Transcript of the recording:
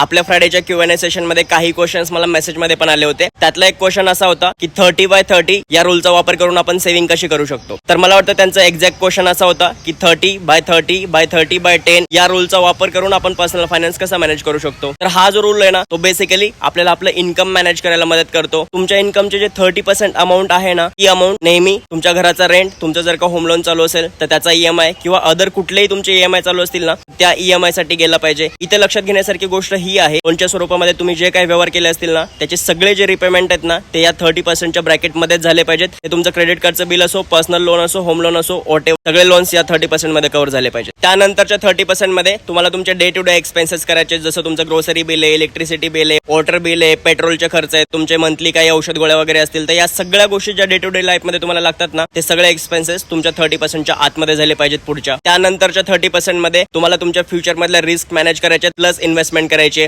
आपल्या फ्रायडेच्या Q N सेशनमध्ये काही क्वेश्चन्स मला मेसेजमध्ये पण आले होते. त्यातला एक क्वेश्चन असा होता की थर्टी बाय थर्टी या रूलचा वापर करून आपण सेव्हिंग कशी करू शकतो? तर मला वाटतं त्यांचा एक्झॅक्ट क्वेश्चन असा होता की thirty by thirty by thirty by ten या रूलचा वापर करून आपण पर्सनल फायनान्स कसा मॅनेज करू शकतो? तर हा जो रूल आहे ना तो बेसिकली आपल्याला आपलं इन्कम मॅनेज करायला मदत करतो. तुमच्या इन्कमचे जे थर्टी पर्सेंट अमाऊंट आहे ना ती अमाऊंट नेहमी तुमच्या घराचा रेंट तुमचं जर का होम लोन चालू असेल तर त्याचा ईएमआय किंवा अदर कुठलेही तुमचे ईएमआय चालू असतील ना त्या ईएमआयसाठी गेला पाहिजे. इथे लक्षात घेण्यासारखी गोष्ट ही आहे. लोनच्या स्वरूपामध्ये तुम्ही जे काही व्यवहार केले असतील ना त्याचे सगळे जे रिपेमेंट आहेत ना ते या थर्टी पर्सेंटच्या ब्रॅकेटमध्येच झाले पाहिजेत. ते तुमचं क्रेडिट कार्डचं बिल असो पर्सनल लोन असो होम लोन असो ओटे सगळे लोन्स या थर्टी पर्सेंटमध्ये कव्हर झाले पाहिजे त्यानंतरच्या थर्टी पर्सेंटमध्ये तुम्हाला तुमचे डे टू डे एक्सपेन्सेस करायचे जसं तुमचं ग्रोसरी बिल आहे इलेक्ट्रिसिटी बिल आहे वॉटर बिल आहे पेट्रोलचे खर्च आहे तुमचे मंथली काही औषध गोळ्या वगैरे असतील तर या सगळ्या गोष्टी ज्या डे टू डे लाईफमध्ये तुम्हाला लागतात ना ते सगळे एक्सपेन्सेस तुमच्या थर्टी पर्सेंटच्या आतमध्ये झाले पाहिजेत पुढच्या. त्यानंतरच्या थर्टी पर्सेंटमध्ये तुम्हाला तुमच्या फ्युचर मधल्या रिस्क मॅनेज करायचे प्लस इन्व्हेस्टमेंट करायची